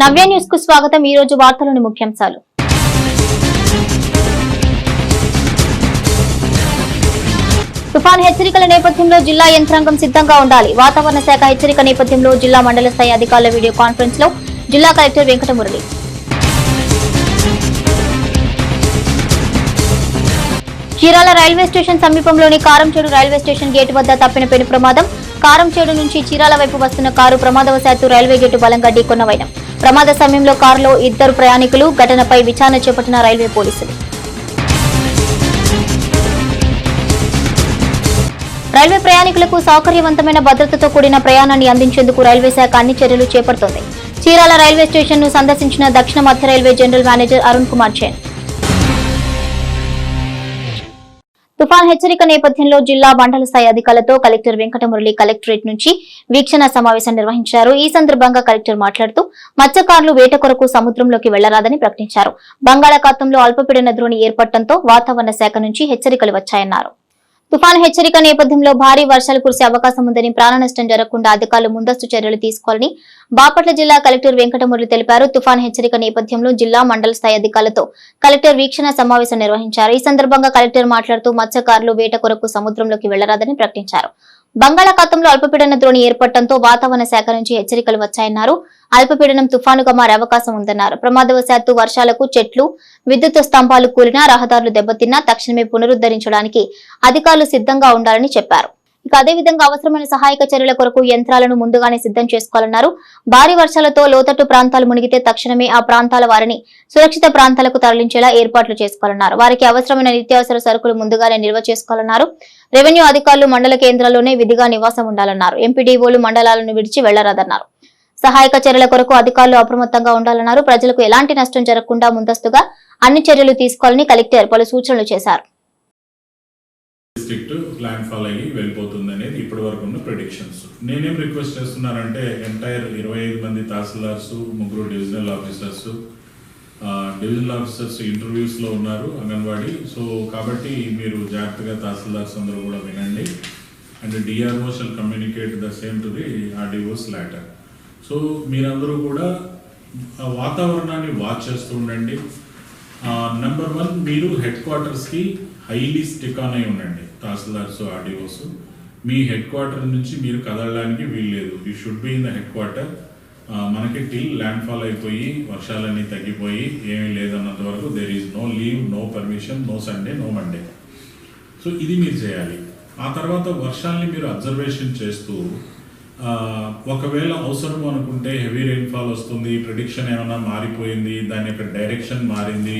నవ్య న్యూస్కు స్వాగతం ఈ రోజు వార్తలోని ముఖ్యాంశాలు. తుఫాన్ హెచ్చరికల నేపథ్యంలో జిల్లా యంత్రాంగం సిద్ధంగా ఉండాలి. వాతావరణ శాఖ హెచ్చరిక నేపథ్యంలో జిల్లా మండల స్థాయి అధికారుల వీడియో కాన్ఫరెన్స్లో జిల్లా collector Venkatamurali. Chirala railway station సమీపంలోని కారంచేడు రైల్వే స్టేషన్ గేటు వద్ద తప్పిన పెను ప్రమాదం. కారంచేడు నుంచి చీరాల వైపు వస్తున్న కారు ప్రమాదవశాత్తు రైల్వే గేటు బలంగా ఢీకొన్న వైనం ప్రమాద సమయంలో కారులో ఇద్దరు ప్రయాణికులు ఘటనపై విచారణ చేపట్టిన రైల్వే పోలీసులు. రైల్వే ప్రయాణికులకు సౌకర్యవంతమైన భద్రతతో కూడిన ప్రయాణాన్ని అందించేందుకు రైల్వే శాఖ అన్ని చర్యలు చేపడుతోంది. చీరాల రైల్వే స్టేషన్ను సందర్శించిన దక్షిణ మధ్య railway general manager Arun Kumar Jain తుఫాన్ హెచ్చరిక నేపథ్యంలో జిల్లా మండల స్థాయి అధికారులతో కలెక్టర్ వెంకటమురళి కలెక్టరేట్ నుంచి వీక్షణ సమావేశం నిర్వహించారు. ఈ సందర్భంగా కలెక్టర్ మాట్లాడుతూ మత్స్యకారులు వేట కొరకు సముద్రంలోకి వెళ్ళరాదని ప్రకటించారు. బంగాళాఖాతంలో అల్పపీడన ద్రోణి ఏర్పడటంతో వాతావరణ శాఖ నుంచి హెచ్చరికలు వచ్చాయన్నారు. తుఫాను హెచ్చరిక నేపథ్యంలో భారీ వర్షాలు కురిసే అవకాశం ఉందని ప్రాణ నష్టం జరగకుండా అధికారులు ముందస్తు చర్యలు తీసుకోవాలని బాపట్ల జిల్లా కలెక్టర్ వెంకటమురళి తెలిపారు. తుఫాను హెచ్చరిక నేపథ్యంలో జిల్లా మండల స్థాయి అధికారులతో కలెక్టర్ వీక్షణ సమావేశం నిర్వహించారు. ఈ సందర్భంగా కలెక్టర్ మాట్లాడుతూ మత్స్యకారులు వేట కొరకు సముద్రంలోకి వెళ్ళరాదని ప్రకటించారు. బంగాళాఖాతంలో అల్పపీడన ద్రోణి ఏర్పడటంతో వాతావరణ శాఖ నుంచి హెచ్చరికలు వచ్చాయన్నారు. అల్పపీడనం తుఫానుగా మారే అవకాశం ఉందన్నారు. ప్రమాదవశాత్తు వర్షాలకు చెట్లు విద్యుత్ స్తంభాలు కూలినా రహదారులు దెబ్బతిన్నా తక్షణమే పునరుద్ధరించడానికి అధికారులు సిద్ధంగా ఉండాలని చెప్పారు. ఇక అదేవిధంగా అవసరమైన సహాయక చర్యల కొరకు యంత్రాలను ముందుగానే సిద్ధం చేసుకోవాలన్నారు. భారీ వర్షాలతో లోతట్టు ప్రాంతాలు మునిగితే తక్షణమే ఆ ప్రాంతాల వారిని సురక్షిత ప్రాంతాలకు తరలించేలా ఏర్పాట్లు చేసుకోవాలన్నారు. వారికి అవసరమైన నిత్యావసర సరుకులు ముందుగానే నిల్వ చేసుకోవాలన్నారు. రెవెన్యూ అధికారులు మండల కేంద్రాల్లోనే విధిగా నివాసం ఉండాలన్నారు. ఎంపీడీఓలు మండలాలను విడిచి వెళ్ళరాదన్నారు. సహాయక చర్యల కొరకు అధికారులు అప్రమత్తంగా ఉండాలన్నారు. ప్రజలకు ఎలాంటి నష్టం జరగకుండా ముందస్తుగా అన్ని చర్యలు తీసుకోవాలని కలెక్టర్ పలు సూచనలు చేశారు. ప్లాన్ ఫాల్ అయ్యి వెళ్ళిపోతుంది అనేది ఇప్పటి వరకు ఉన్న ప్రిడిక్షన్స్ నేనేం రిక్వెస్ట్ చేస్తున్నానంటే ఎంటైర్ ఇరవై ఐదు మంది తహసీల్దార్స్ ముగ్గురు డివిజనల్ ఆఫీసర్స్ డివిజనల్ ఆఫీసర్స్ ఇంటర్వ్యూస్లో ఉన్నారు అంగన్వాడీ. సో కాబట్టి మీరు జాగ్రత్తగా తహసీల్దార్స్ అందరూ కూడా వినండి. And DRO shall communicate the same to the RDOs later so మీరందరూ కూడా ఆ వాతావరణాన్ని వాచ్ చేస్తూ ఉండండి. నెంబర్ వన్ మీరు హెడ్ క్వార్టర్స్కి హైలీ స్టిక్ ఆన్ అయి ఉండండి. తహసీల్దార్స్ ఆర్డీఓస్ మీ హెడ్ క్వార్టర్ నుంచి మీరు కదలడానికి వీల్లేదు you should be in the head quarter మనకి టిల్ ల్యాండ్ ఫాల్ అయిపోయి వర్షాలన్నీ తగ్గిపోయి ఏమీ లేదన్నంత వరకు there is no leave no permission no Sunday no Monday so ఇది మీరు చేయాలి. ఆ తర్వాత వర్షాల్ని మీరు అబ్జర్వేషన్ చేస్తూ ఒకవేళ అవసరం అనుకుంటే హెవీ రెయిన్ఫాల్ వస్తుంది ప్రిడిక్షన్ ఏమైనా మారిపోయింది దాని యొక్క డైరెక్షన్ మారింది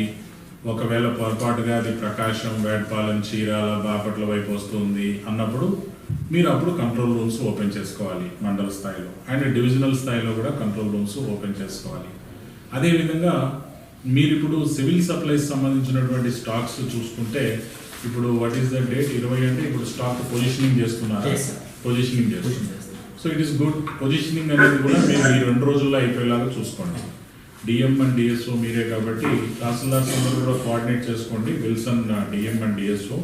ఒకవేళ పొరపాటుగా అది ప్రకాశం వేటపాలెం చీరాల బాపట్ల వైపు వస్తుంది అన్నప్పుడు మీరు అప్పుడు కంట్రోల్ రూమ్స్ ఓపెన్ చేసుకోవాలి మండల స్థాయిలో. అండ్ డివిజనల్ స్థాయిలో కూడా కంట్రోల్ రూమ్స్ ఓపెన్ చేసుకోవాలి. అదేవిధంగా మీరు ఇప్పుడు సివిల్ సప్లైస్ సంబంధించినటువంటి స్టాక్స్ చూసుకుంటే ఇప్పుడు వాట్ ఈస్ ద డేట్ ఇరవై అంటే ఇప్పుడు స్టాక్ పొజిషనింగ్ చేస్తున్నారు. పొజిషనింగ్ చేస్తున్నారు. So it is good positioning అనేది కూడా మీరు ఈ రెండు రోజుల్లో అయిపోయేలాగా చూసుకోండి. డిఎం అండ్ డిఎస్ఓ మీరే కాబట్టి తహసీల్దార్స్ అందరూ కూడా కోఆర్డినేట్ చేసుకోండి. Wilson DM and DSO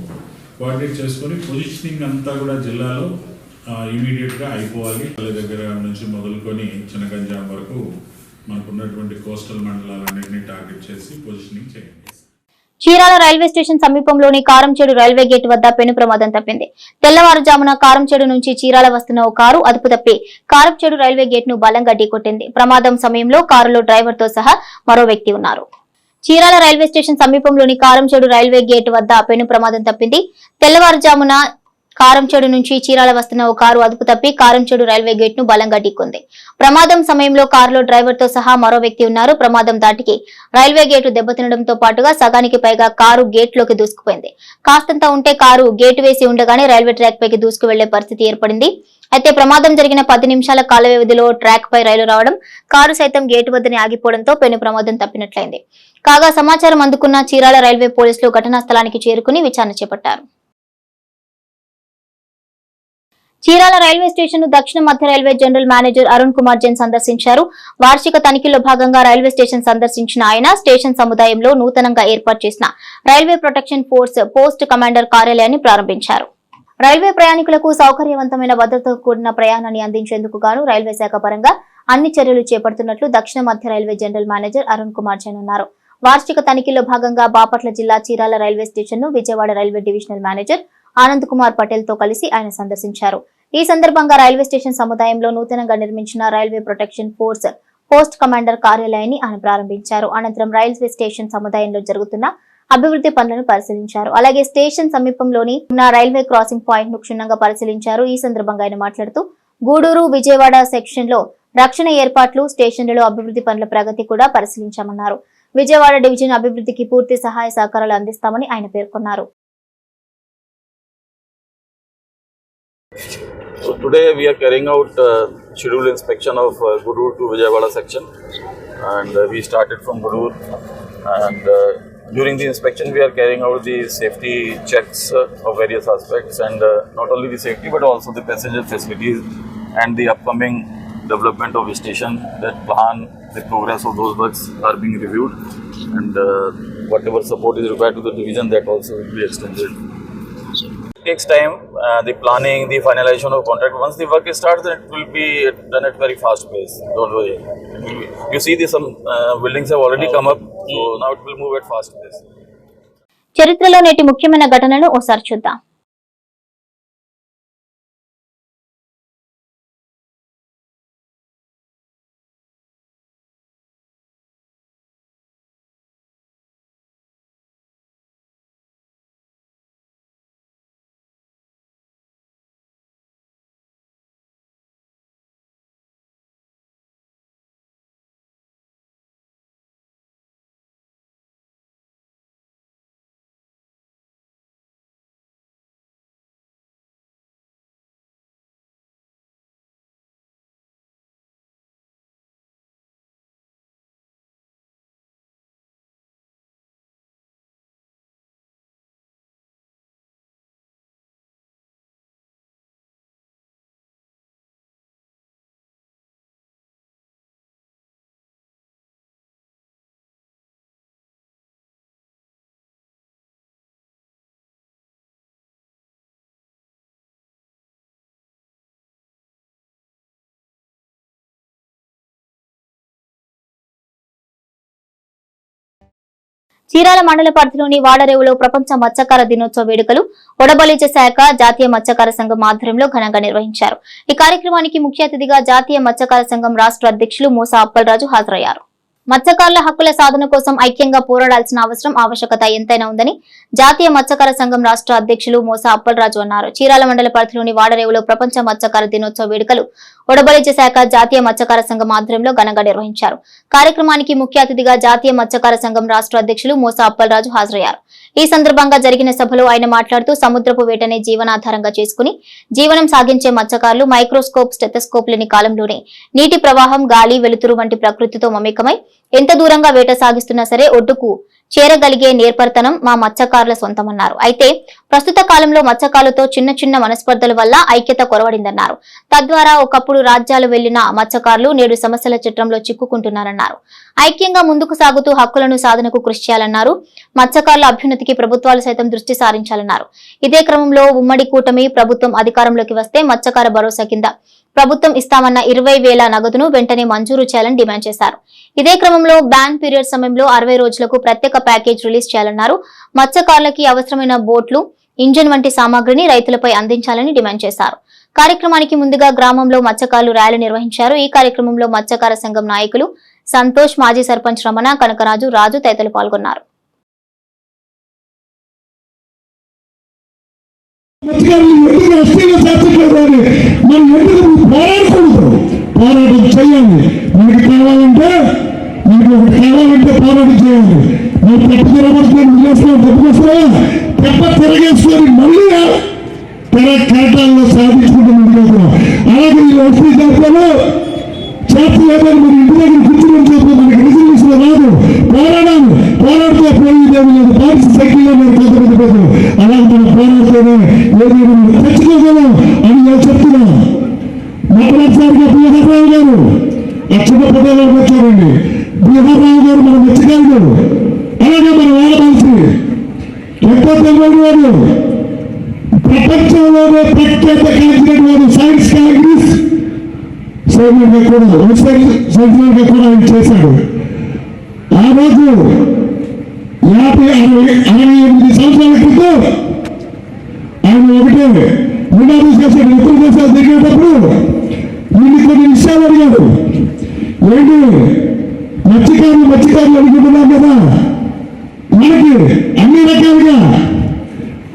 coordinate చేసుకొని పొజిషనింగ్ అంతా కూడా జిల్లాలో ఇమీడియట్గా అయిపోవాలి. వాళ్ళ దగ్గర నుంచి మొదలుకొని చిన్నగంజాం వరకు మనకున్నటువంటి కోస్టల్ మండలాలన్నింటినీ టార్గెట్ చేసి పొజిషనింగ్ చేయండి. చీరాల రైల్వే స్టేషన్ సమీపంలోని కారంచేడు రైల్వే గేట్ వద్ద పెను ప్రమాదం తప్పింది. తెల్లవారుజామున కారంచేడు నుంచి చీరాల వస్తున్న ఓ కారు అదుపు తప్పి కారంచేడు రైల్వే గేట్ను బలంగా ఢీకొట్టింది. ప్రమాదం సమయంలో కారులో డ్రైవర్తో సహా మరో వ్యక్తి ఉన్నారు. చీరాల రైల్వే స్టేషన్ సమీపంలోని కారంచేడు రైల్వే గేట్ వద్ద పెను ప్రమాదం తప్పింది. తెల్లవారుజామున కారంచేడు నుంచి చీరాల వస్తున్న ఓ కారు అదుపు తప్పి కారంచేడు రైల్వే గేట్ను బలంగా ఢీకొంది ప్రమాదం సమయంలో కారులో డ్రైవర్తో సహా మరో వ్యక్తి ఉన్నారు. ప్రమాదం దాటికి రైల్వే గేటు దెబ్బతినడంతో పాటుగా సగానికి పైగా కారు గేట్లోకి దూసుకుపోయింది. కాస్తంత ఉంటే కారు గేటు వేసి ఉండగానే రైల్వే ట్రాక్ పైకి దూసుకు వెళ్ళే పరిస్థితి ఏర్పడింది. అయితే ప్రమాదం జరిగిన పది నిమిషాల కాల వ్యవధిలో ట్రాక్ పై రైలు రావడం కారు సైతం గేటు వద్దనే ఆగిపోవడంతో పెను ప్రమాదం తప్పినట్లయింది. కాగా సమాచారం అందుకున్న చీరాల రైల్వే పోలీసులు ఘటనా స్థలానికి చేరుకుని విచారణ చేపట్టారు. చీరాల రైల్వే స్టేషన్ను దక్షిణ మధ్య railway general manager Arun Kumar Jain సందర్శించారు. వార్షిక తనిఖీలో భాగంగా రైల్వే స్టేషన్ సందర్శించిన ఆయన స్టేషన్ సముదాయంలో నూతనంగా ఏర్పాటు చేసిన railway protection force post commander కార్యాలయాన్ని ప్రారంభించారు. రైల్వే ప్రయాణికులకు సౌకర్యవంతమైన భద్రతతో కూడిన ప్రయాణాన్ని అందించేందుకు గాను రైల్వే శాఖ పరంగా అన్ని చర్యలు చేపడుతున్నట్లు దక్షిణ మధ్య railway general manager Arun Kumar Jain అన్నారు. వార్షిక తనిఖీలో భాగంగా బాపట్ల జిల్లా చీరాల రైల్వే స్టేషన్ను Vijayawada railway divisional manager Anand Kumar పటేల్తో కలిసి ఆయన సందర్శించారు. ఈ సందర్భంగా రైల్వే స్టేషన్ సముదాయంలో నూతనంగా నిర్మించిన railway protection force post commander కార్యాలయాన్ని ఆయన ప్రారంభించారు. అనంతరం రైల్వే స్టేషన్ సముదాయంలో జరుగుతున్న అభివృద్ధి పనులను పరిశీలించారు. అలాగే స్టేషన్ సమీపంలోని ఉన్న రైల్వే క్రాసింగ్ పాయింట్ను క్షుణ్ణంగా పరిశీలించారు. ఈ సందర్భంగా ఆయన మాట్లాడుతూ గూడూరు విజయవాడ సెక్షన్లో రక్షణ ఏర్పాట్లు స్టేషన్లలో అభివృద్ధి పనుల ప్రగతి కూడా పరిశీలించామన్నారు. విజయవాడ డివిజన్ అభివృద్ధికి పూర్తి సహాయ సహకారాలు అందిస్తామని ఆయన పేర్కొన్నారు. So today we are carrying out uh, scheduled inspection of uh, to Vijayawada section. And uh, we started from Gudur and uh, during the inspection we are carrying out the safety checks uh, of various aspects. And uh, not only the safety but also the passenger facilities and the upcoming development of the station that plan the progress of those works are being reviewed. And uh, whatever support is required to the division that also will be extended takes time, uh, the planning, the finalization of contract. Once the work is started, then it will be done at very fast pace. Don't worry. Be- You see, the some uh, buildings have already come up, so now it will move at fast pace. చరిత్రలో నేటి ముఖ్యమైన ఘటనను ఓసారి చూద్దాం చీరాల మండల పరిధిలోని వాడరేవులో ప్రపంచ మత్స్యకార దినోత్సవ వేడుకలు ఒడబలిజ శాఖ జాతీయ మత్స్యకార సంఘం ఆధ్వర్యంలో ఘనంగా నిర్వహించారు. ఈ కార్యక్రమానికి ముఖ్య అతిథిగా జాతీయ మత్స్యకార సంఘం రాష్ట్ర అధ్యక్షులు మూసా అప్పలరాజు హాజరయ్యారు. మత్స్యకారుల హక్కుల సాధన కోసం ఐక్యంగా పోరాడాల్సిన అవసరం ఆవశ్యకత ఎంతైనా ఉందని జాతీయ మత్స్యకార సంఘం రాష్ట్ర అధ్యక్షులు మోసా అప్పలరాజు అన్నారు. చీరాల మండల పరిధిలోని వాడరేవులో ప్రపంచ మత్స్యకార దినోత్సవ వేడుకలు ఒడబలిజ శాఖ జాతీయ మత్స్యకార సంఘం ఆధ్వర్యంలో ఘనంగా నిర్వహించారు. కార్యక్రమానికి ముఖ్య అతిథిగా జాతీయ మత్స్యకార సంఘం రాష్ట్ర అధ్యక్షులు మోసా అప్పలరాజు హాజరయ్యారు. ఈ సందర్భంగా జరిగిన సభలో ఆయన మాట్లాడుతూ సముద్రపు వేటనే జీవనాధారంగా చేసుకుని జీవనం సాగించే మత్స్యకారులు మైక్రోస్కోప్ స్టెథోస్కోప్ లేని కాలంలోనే నీటి ప్రవాహం గాలి వెలుతురు వంటి ప్రకృతితో మమేకమై ఎంత దూరంగా వేట సాగిస్తున్నా సరే ఒడ్డుకు చేరగలిగే నేర్పరితనం మా మత్స్యకారుల సొంతమన్నారు. అయితే ప్రస్తుత కాలంలో మత్స్యకారులతో చిన్న చిన్న మనస్పర్ధల వల్ల ఐక్యత కొరవడిందన్నారు. తద్వారా ఒకప్పుడు రాజ్యాలు వెళ్ళిన మత్స్యకారులు నేడు సమస్యల చిత్రంలో చిక్కుకుంటున్నారన్నారు. ఐక్యంగా ముందుకు సాగుతూ హక్కులను సాధనకు కృషి చేయాలన్నారు. మత్స్యకారుల అభ్యున్నతికి ప్రభుత్వాలు సైతం దృష్టి సారించాలన్నారు. ఇదే క్రమంలో ఉమ్మడి కూటమి ప్రభుత్వం అధికారంలోకి వస్తే మత్స్యకార భరోసా కింద ప్రభుత్వం ఇస్తామన్న ఇరవై వేల నగదును వెంటనే మంజూరు చేయాలని డిమాండ్ చేశారు. ఇదే క్రమంలో బ్యాన్ పీరియడ్ సమయంలో అరవై రోజులకు ప్రత్యేక ప్యాకేజ్ రిలీజ్ చేయాలన్నారు. మత్స్యకారులకి అవసరమైన బోట్లు ఇంజన్ వంటి సామాగ్రిని రైతులపై అందించాలని డిమాండ్ చేశారు. కార్యక్రమానికి ముందుగా గ్రామంలో మత్స్యకారులు ర్యాలీ నిర్వహించారు. ఈ కార్యక్రమంలో మత్స్యకార సంఘం నాయకులు సంతోష్ మాజీ సర్పంచ్ రమణ కనకరాజు రాజు తదితరులు పాల్గొన్నారు అధికారులు ఎందుకు అస్థిగా చేర్చట్లేదు అని మనం ఎందుకు పోరాడకూడదు పోరాటం చేయాలి మనకి కావాలంటే మనకి ఒకటి కావాలంటే పోరాటం చేయాలి నువ్వు తప్ప తిరగేసుకొని మళ్ళీ తెర కేటాల్లో సాధించుకుంటున్నాం అలాగే ఈ ఎస్పీ చేతి లేదని మరి ఇంటి దగ్గర కూర్చుని చెప్పి మనకి రిజర్వేషన్ రాదు పోరాడాలి పోరాడితే పోయేదేమి లేదు పార్టీ సఖ్యంగా మీరు కొంతమంది పెద్దలు అలాగే మనం పోరాడితేనే ఏది తెచ్చుకోగలం అని నేను చెప్తున్నా మొదటిసారిగా బీహారావు గారు ఆ చిన్న పదవులకు వచ్చారండి బీహారావు గారు మనం మెచ్చగలిగారు అలాగే మన వాడవలసి ఎక్కువ తెలియని వారు? ప్రపంచంలోనే ప్రఖ్యాత కాంగ్రెస్ వాడు సైన్స్ కాంగ్రెస్ సైన్యంగా కూడా సైన్యంగా కూడా ఆయన చేశాడు. ఆ రోజు యాభై అరవై అరవై ఎనిమిది సంవత్సరాల క్రితం ఆయన ఒకటే నినాదం చేశాడు ఎప్పుడు దేశాలు తిరిగేటప్పుడు వీళ్ళు కొన్ని విషయాలు అడిగాడు ఏంటి మత్స్యకారులు మత్స్యకారులు అనుకుంటున్నాం కదా? మనకి అన్ని రకాలుగా.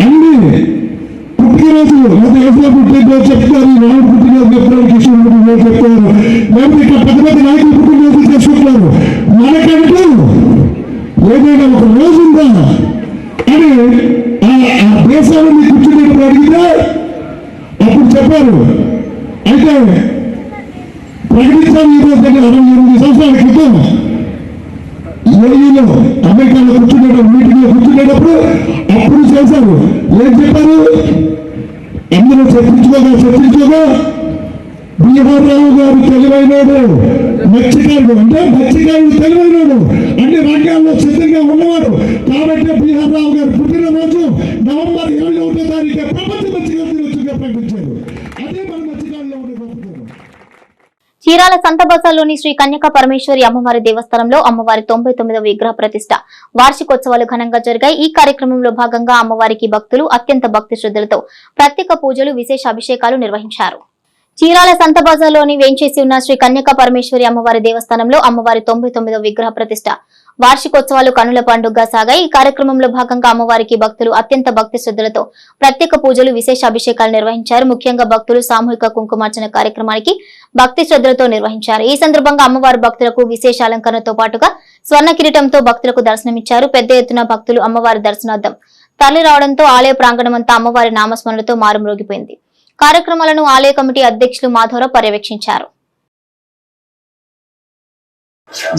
అన్ని పుట్టినరోజు లేదా ఏదో పుట్టినరోజు చెప్తారు రాముడు పుట్టినరోజు చెప్తారు కృష్ణుడు పుట్టినరోజు చెప్తారు. లేకపోతే ఇక్కడ పెద్ద పెద్ద నాయకులు పుట్టినరోజు చేసుకుంటారు. మనకంటూ ఏదైనా ఒక రోజు ఉందా? అని ఆ- దేశాన్ని దేశాలని కూర్చునేటప్పుడు అడిగితే అప్పుడు చెప్పారు అయితే ప్రకటించాలి ఈ రోజు అంటే అరవై ఎనిమిది సంవత్సరాల క్రితం ఏఈలో అమెరికాలో కూర్చునేటప్పుడు మీటింగ్లో కూర్చునేటప్పుడు అప్పుడు చేశారు. ఏం చెప్పారు? అందులో చర్చించుకోగా చర్చించుకోగా బీహార్ రావు గారు తెలివైనడు మత్స్యకారుడు అంటే మత్స్యకారుడు తెలివైన అన్ని రంగాల్లో సిద్ధంగా ఉన్నవాడు కాబట్టి బీహార్ రావు గారు పుట్టినరోజు నవంబర్ ఇరవై ఒకటో తారీఖు ప్రపంచ మత్స్యకారు దినోత్సవంగా ప్రకటించారు అదే మన మత్స్యకారులో ఉండే గొప్పతనం చీరాల సంతబజార్లోని శ్రీ కన్యక పరమేశ్వరి అమ్మవారి దేవస్థానంలో అమ్మవారి తొంభై తొమ్మిదవ విగ్రహ ప్రతిష్ట వార్షికోత్సవాలు ఘనంగా జరిగాయి. ఈ కార్యక్రమంలో భాగంగా అమ్మవారికి భక్తులు అత్యంత భక్తి శ్రద్ధలతో ప్రత్యేక పూజలు విశేష అభిషేకాలు నిర్వహించారు. చీరాల సంత బజార్లోని వేంచేసి ఉన్న శ్రీ కన్యక పరమేశ్వరి అమ్మవారి దేవస్థానంలో అమ్మవారి తొంభై తొమ్మిదో విగ్రహ ప్రతిష్ట వార్షికోత్సవాలు కనుల పండుగగా సాగాయి. ఈ కార్యక్రమంలో భాగంగా అమ్మవారికి భక్తులు అత్యంత భక్తి శ్రద్ధలతో ప్రత్యేక పూజలు విశేష అభిషేకాలు నిర్వహించారు. ముఖ్యంగా భక్తులు సామూహిక కుంకుమార్చన కార్యక్రమానికి భక్తి శ్రద్ధలతో నిర్వహించారు. ఈ సందర్భంగా అమ్మవారి భక్తులకు విశేష అలంకరణతో పాటుగా స్వర్ణ కిరీటంతో భక్తులకు దర్శనమిచ్చారు. పెద్ద ఎత్తున భక్తులు అమ్మవారి దర్శనార్థం తరలి రావడంతో ఆలయ ప్రాంగణమంతా అమ్మవారి నామస్మరణతో మారుమ్రోగిపోయింది. కార్యక్రమాలను ఆలయ కమిటీ అధ్యక్షులు మాధవరావు పర్యవేక్షించారు.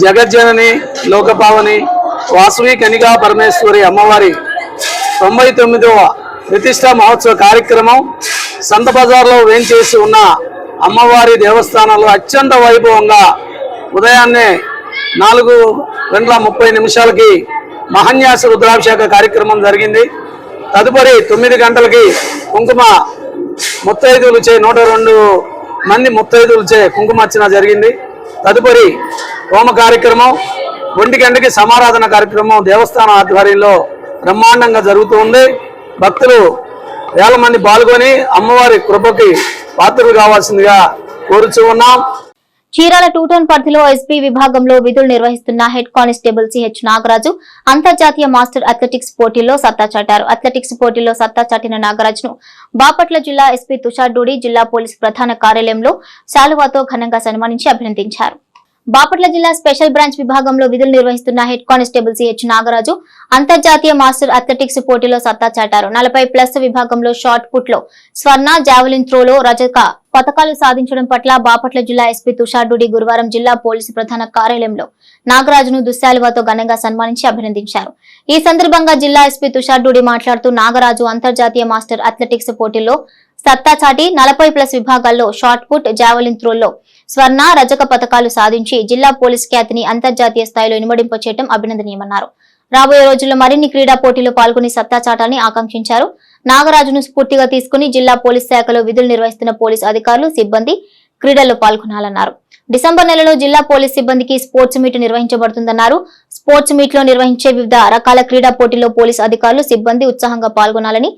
జగజ్జనని లోకపావని వాసవి కనికా పరమేశ్వరి అమ్మవారి తొంభై తొమ్మిదవ ప్రతిష్టా మహోత్సవ కార్యక్రమం సంత బజార్లో వేంచేసి ఉన్న అమ్మవారి దేవస్థానంలో అత్యంత వైభవంగా ఉదయాన్నే నాలుగు గంటల ముప్పై నిమిషాలకి మహన్యాస రుద్రాభిషేక కార్యక్రమం జరిగింది. తదుపరి తొమ్మిది గంటలకి కుంకుమ ముత్తైదులచే నూట రెండు మంది ముత్తైదువులచే కుంకుమార్చన జరిగింది. తదుపరి హోమ కార్యక్రమం ఒంటి గంటకి సమారాధన కార్యక్రమం దేవస్థానం ఆధ్వర్యంలో బ్రహ్మాండంగా జరుగుతూ ఉంది భక్తులు వేల మంది పాల్గొని అమ్మవారి కృపకి పాత్రలు కావాల్సిందిగా కోరుచూ ఉన్నాం. చీరాల టూటౌన్ పరిధిలో ఎస్పీ విభాగంలో విధులు నిర్వహిస్తున్న హెడ్ కానిస్టేబుల్ సిహెచ్ నాగరాజు అంతర్జాతీయ మాస్టర్ అథ్లెటిక్స్ పోటీల్లో సత్తా చాటారు. అథ్లెటిక్స్ పోటీల్లో సత్తా చాటిన నాగరాజును బాపట్ల జిల్లా ఎస్పీ తుషార్ డూడి జిల్లా పోలీసు ప్రధాన కార్యాలయంలో శాలువాతో ఘనంగా సన్మానించి అభినందించారు. బాపట్ల జిల్లా స్పెషల్ బ్రాంచ్ విభాగంలో విధులు నిర్వహిస్తున్న హెడ్ కానిస్టేబుల్ సిహెచ్ నాగరాజు అంతర్జాతీయ మాస్టర్ అథ్లెటిక్స్ పోటీలో సత్తా చాటారు. నలభై ప్లస్ విభాగంలో షార్ట్ పుట్లో స్వర్ణ జావలిన్ త్రోలో రజక పథకాలు సాధించడం పట్ల బాపట్ల జిల్లా ఎస్పీ తుషార్ డూడి గురువారం జిల్లా పోలీసు ప్రధాన కార్యాలయంలో నాగరాజును దుశ్శాలువాతో ఘనంగా సన్మానించి అభినందించారు. ఈ సందర్భంగా జిల్లా ఎస్పీ తుషార్ డూడి మాట్లాడుతూ నాగరాజు అంతర్జాతీయ మాస్టర్ అథ్లెటిక్స్ పోటీల్లో సత్తా చాటి నలభై ప్లస్ విభాగాల్లో షార్ట్ పుట్ జావలిన్ త్రోల్లో స్వర్ణ రజక పథకాలు సాధించి జిల్లా పోలీస్ ఖ్యాతిని అంతర్జాతీయ స్థాయిలో ఇనుమడింపచేయడం అభినందనీయమన్నారు. రాబోయే రోజుల్లో మరిన్ని క్రీడా పోటీల్లో పాల్గొని సత్తా చాటాలని ఆకాంక్షించారు. నాగరాజును స్ఫూర్తిగా తీసుకుని జిల్లా పోలీస్ శాఖలో విధులు నిర్వహిస్తున్న పోలీస్ అధికారులు సిబ్బంది క్రీడల్లో పాల్గొనాలన్నారు. డిసెంబర్ నెలలో జిల్లా పోలీస్ సిబ్బందికి స్పోర్ట్స్ మీట్ నిర్వహించబడుతుందన్నారు. స్పోర్ట్స్ మీట్లో నిర్వహించే వివిధ రకాల క్రీడా పోటీల్లో పోలీస్ అధికారులు సిబ్బంది ఉత్సాహంగా పాల్గొనాలని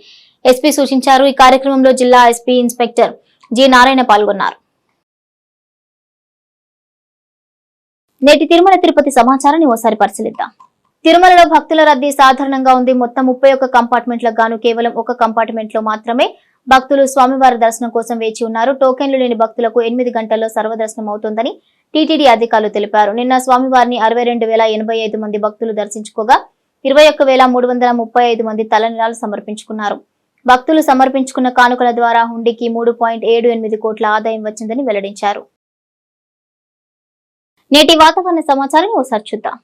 ఎస్పీ సూచించారు. ఈ కార్యక్రమంలో జిల్లా ఎస్పీ ఇన్స్పెక్టర్ జి నారాయణ పాల్గొన్నారు. నేటి తిరుమల తిరుపతి సమాచారాన్ని ఓసారి పరిశీలిద్దాం. తిరుమలలో భక్తుల రద్దీ సాధారణంగా ఉంది. మొత్తం ముప్పై ఒక్క కంపార్ట్మెంట్లకు గాను కేవలం ఒక కంపార్ట్మెంట్లో మాత్రమే భక్తులు స్వామివారి దర్శనం కోసం వేచి ఉన్నారు. టోకెన్లు లేని భక్తులకు ఎనిమిది గంటల్లో సర్వదర్శనం అవుతుందని టీటీడీ అధికారులు తెలిపారు. నిన్న స్వామివారిని అరవై రెండు వేల ఎనభై ఐదు మంది భక్తులు దర్శించుకోగా ఇరవై ఒక్క వేల మూడు వందల ముప్పై ఐదు మంది తలనిరాలు సమర్పించుకున్నారు. భక్తులు సమర్పించుకున్న కానుకల ద్వారా హుండీకి మూడు పాయింట్ ఏడు ఎనిమిది కోట్ల ఆదాయం వచ్చిందని వెల్లడించారు. నేటి వాతావరణ సమాచారాన్ని ఓసారి చూద్దాం.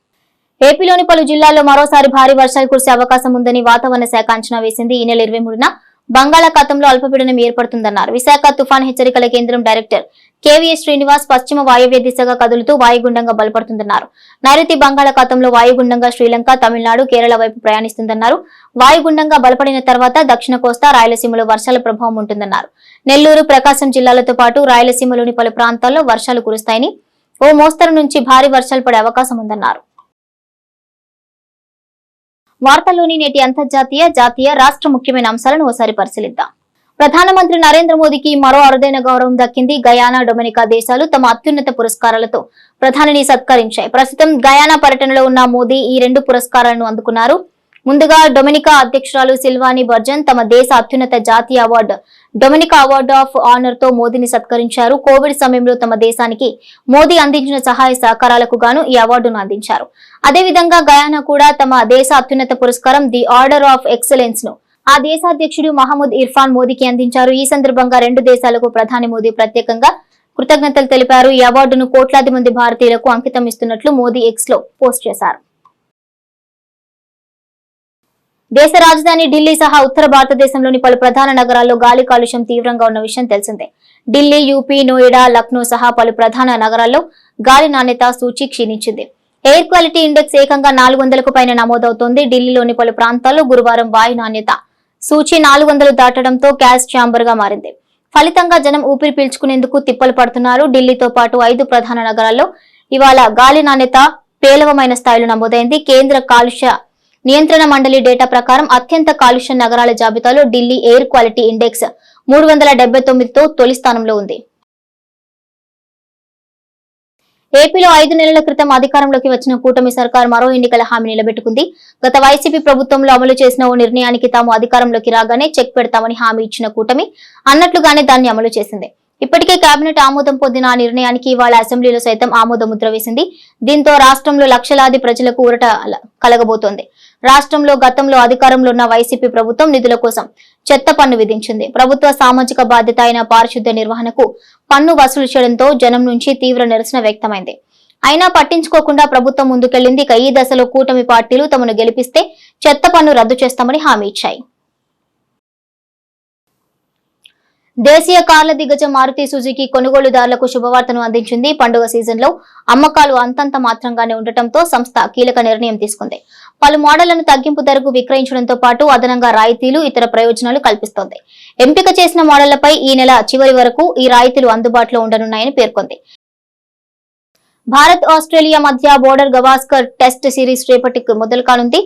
ఏపీలోని పలు జిల్లాల్లో మరోసారి భారీ వర్షాలు కురిసే అవకాశం ఉందని వాతావరణ శాఖ అంచనా వేసింది. ఈ నెల ఇరవై మూడున బంగాళాఖాతంలో అల్పపీడనం ఏర్పడుతుందన్నారు. విశాఖ తుఫాన్ హెచ్చరికల కేంద్రం డైరెక్టర్ కేవీఎస్ శ్రీనివాస్ పశ్చిమ వాయువ్య దిశగా కదులుతూ వాయుగుండంగా బలపడుతుందన్నారు. నైరుతి బంగాళాఖాతంలో వాయుగుండంగా శ్రీలంక తమిళనాడు కేరళ వైపు ప్రయాణిస్తుందన్నారు. వాయుగుండంగా బలపడిన తర్వాత దక్షిణ కోస్తా రాయలసీమలో వర్షాల ప్రభావం ఉంటుందన్నారు. నెల్లూరు ప్రకాశం జిల్లాలతో పాటు రాయలసీమలోని పలు ప్రాంతాల్లో వర్షాలు కురుస్తాయని ఓ మోస్తరు నుంచి భారీ వర్షాలు పడే అవకాశం ఉందన్నారు. వార్తల్లోని నేటి అంతర్జాతీయ జాతీయ రాష్ట్ర ముఖ్యమైన అంశాలను ఓసారి పరిశీలిద్దాం. ప్రధానమంత్రి నరేంద్ర మోదీకి మరో అరుదైన గౌరవం దక్కింది గయానా డొమినికా దేశాలు తమ అత్యున్నత పురస్కారాలతో ప్రధానిని సత్కరించాయి. ప్రస్తుతం గయానా పర్యటనలో ఉన్న మోదీ ఈ రెండు పురస్కారాలను అందుకున్నారు. ముందుగా డొమినికా అధ్యక్షురాలు సిల్వానీ బర్జన్ తమ దేశ అత్యున్నత జాతీయ అవార్డు డొమినికా అవార్డు ఆఫ్ ఆనర్తో మోదీని సత్కరించారు. కోవిడ్ సమయంలో తమ దేశానికి మోదీ అందించిన సహాయ సహకారాలకు గాను ఈ అవార్డును అందించారు. అదేవిధంగా గయానా కూడా తమ దేశ అత్యున్నత పురస్కారం ది ఆర్డర్ ఆఫ్ ఎక్సలెన్స్ను ఆ దేశాధ్యక్షుడు మహమ్మద్ ఇర్ఫాన్ మోదీకి అందించారు. ఈ సందర్భంగా రెండు దేశాలకు ప్రధాని మోదీ ప్రత్యేకంగా కృతజ్ఞతలు తెలిపారు. ఈ అవార్డును కోట్లాది మంది భారతీయులకు అంకితం ఇస్తున్నట్లు మోదీ ఎక్స్లో పోస్ట్ చేశారు. దేశ రాజధాని ఢిల్లీ సహా ఉత్తర భారతదేశంలోని పలు ప్రధాన నగరాల్లో గాలి కాలుష్యం తీవ్రంగా ఉన్న విషయం తెలిసిందే. ఢిల్లీ యూపీ నోయిడా లక్నో సహా పలు ప్రధాన నగరాల్లో గాలి నాణ్యత సూచి క్షీణించింది. ఎయిర్ క్వాలిటీ ఇండెక్స్ ఏకంగా నాలుగు వందలకు పైన నమోదవుతోంది. ఢిల్లీలోని పలు ప్రాంతాల్లో గురువారం వాయు నాణ్యత సూచి నాలుగు వందలు దాటడంతో గ్యాస్ ఛాంబర్గా మారింది. ఫలితంగా జనం ఊపిరి పీల్చుకునేందుకు తిప్పలు పడుతున్నారు. ఢిల్లీతో పాటు ఐదు ప్రధాన నగరాల్లో ఇవాళ గాలి నాణ్యత పేలవమైన స్థాయిలో నమోదైంది. కేంద్ర కాలుష్య నియంత్రణ మండలి డేటా ప్రకారం అత్యంత కాలుష్య నగరాల జాబితాలో ఢిల్లీ ఎయిర్ క్వాలిటీ ఇండెక్స్ మూడు వందల డెబ్బై తొమ్మిదితో తొలి స్థానంలో ఉంది. ఏపీలో ఐదు నెలల క్రితం అధికారంలోకి వచ్చిన కూటమి సర్కార్ మరో ఎన్నికల హామీ నిలబెట్టుకుంది. గత వైసీపీ ప్రభుత్వంలో అమలు చేసిన ఓ నిర్ణయానికి తాము అధికారంలోకి రాగానే చెక్ పెడతామని హామీ ఇచ్చిన కూటమి అన్నట్లుగానే దాన్ని అమలు చేసింది. ఇప్పటికే కేబినెట్ ఆమోదం పొందిన ఆ నిర్ణయానికి ఇవాళ అసెంబ్లీలో సైతం ఆమోద ముద్ర వేసింది. దీంతో రాష్ట్రంలో లక్షలాది ప్రజలకు ఊరట కలగబోతోంది. రాష్ట్రంలో గతంలో అధికారంలో ఉన్న వైసీపీ ప్రభుత్వం నిధుల కోసం చెత్త పన్ను విధించింది. ప్రభుత్వ సామాజిక బాధ్యత అయిన పారిశుద్ధ్య నిర్వహణకు పన్ను వసూలు చేయడంతో జనం నుంచి తీవ్ర నిరసన వ్యక్తమైంది. అయినా పట్టించుకోకుండా ప్రభుత్వం ముందుకెళ్ళింది ఇక ఈ దశలో కూటమి పార్టీలు తమను గెలిపిస్తే చెత్త పన్ను రద్దు చేస్తామని హామీ ఇచ్చాయి. దేశీయ కార్ల దిగ్గజ మారుతి సుజుకి కొనుగోలుదారులకు శుభవార్తను అందించింది. పండుగ సీజన్లో అమ్మకాలు అంతంత మాత్రంగానే ఉండటంతో సంస్థ కీలక నిర్ణయం తీసుకుంది. పలు మోడళ్ళను తగ్గింపు ధరకు విక్రయించడంతో పాటు అదనంగా రాయితీలు ఇతర ప్రయోజనాలు కల్పిస్తోంది. ఎంపిక చేసిన మోడళ్ళపై ఈ నెల చివరి వరకు ఈ రాయితీలు అందుబాటులో ఉండనున్నాయని పేర్కొంది. భారత్ ఆస్ట్రేలియా మధ్య బోర్డర్ గవాస్కర్ టెస్ట్ సిరీస్ రేపటికి మొదలు కానుంది.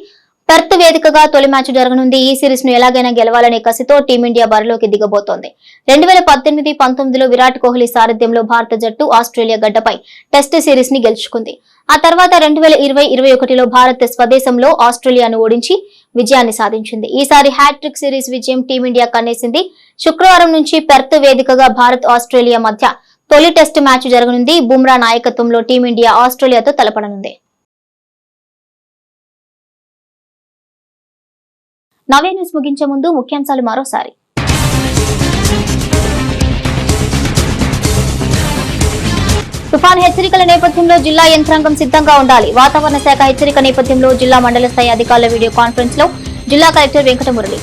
పెర్త్ వేదికగా తొలి మ్యాచ్ జరగనుంది. ఈ సిరీస్ను ఎలాగైనా గెలవాలనే కసితో టీమిండియా బరిలోకి దిగబోతోంది. రెండు వేల పద్దెనిమిది పంతొమ్మిదిలో విరాట్ కోహ్లీ సారథ్యంలో భారత జట్టు ఆస్ట్రేలియా గడ్డపై టెస్ట్ సిరీస్ని గెలుచుకుంది. ఆ తర్వాత రెండు వేల ఇరవై ఇరవై ఒకటిలో భారత్ స్వదేశంలో ఆస్ట్రేలియాను ఓడించి విజయాన్ని సాధించింది. ఈసారి హ్యాట్రిక్ సిరీస్ విజయం టీమిండియా కన్నేసింది. శుక్రవారం నుంచి పెర్త్ వేదికగా భారత్ ఆస్ట్రేలియా మధ్య తొలి టెస్ట్ మ్యాచ్ జరగనుంది. బుమ్రా నాయకత్వంలో టీమిండియా ఆస్ట్రేలియాతో తలపడనుంది. నవే న్యూస్ ముగించే ముందు ముఖ్యాంశాలు మరోసారి. తుఫాన్ హెచ్చరికల నేపథ్యంలో జిల్లా యంత్రాంగం సిద్ధంగా ఉండాలి. వాతావరణ శాఖ హెచ్చరిక నేపథ్యంలో జిల్లా మండల స్థాయి అధికారుల వీడియో కాన్ఫరెన్స్లో జిల్లా collector Venkatamurali.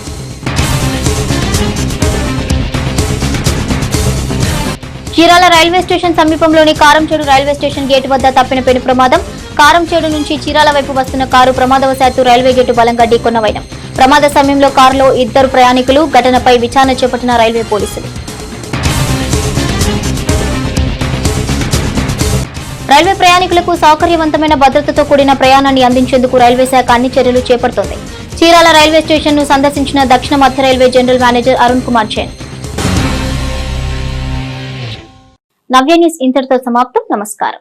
Chirala railway station సమీపంలోని కారంచేడు రైల్వే స్టేషన్ గేటు వద్ద తప్పిన పెను ప్రమాదం. కారంచేడు నుంచి చీరాల వైపు వస్తున్న కారు ప్రమాదవశాత్తు రైల్వే గేటు బలంగా ఢీకొన్న వైనం. ప్రమాద సమయంలో కారులో ఇద్దరు ప్రయాణికులు ఘటనపై విచారణ చేపట్టిన రైల్వే పోలీసులు. రైల్వే ప్రయాణికులకు సౌకర్యవంతమైన భద్రతతో కూడిన ప్రయాణాన్ని అందించేందుకు రైల్వే శాఖ అన్ని చర్యలు చేపడుతోంది. చీరాల రైల్వే స్టేషన్ను సందర్శించిన దక్షిణ మధ్య railway general manager Arun Kumar Jain Navya news ఇంతటితో సమాప్తం. నమస్కారం.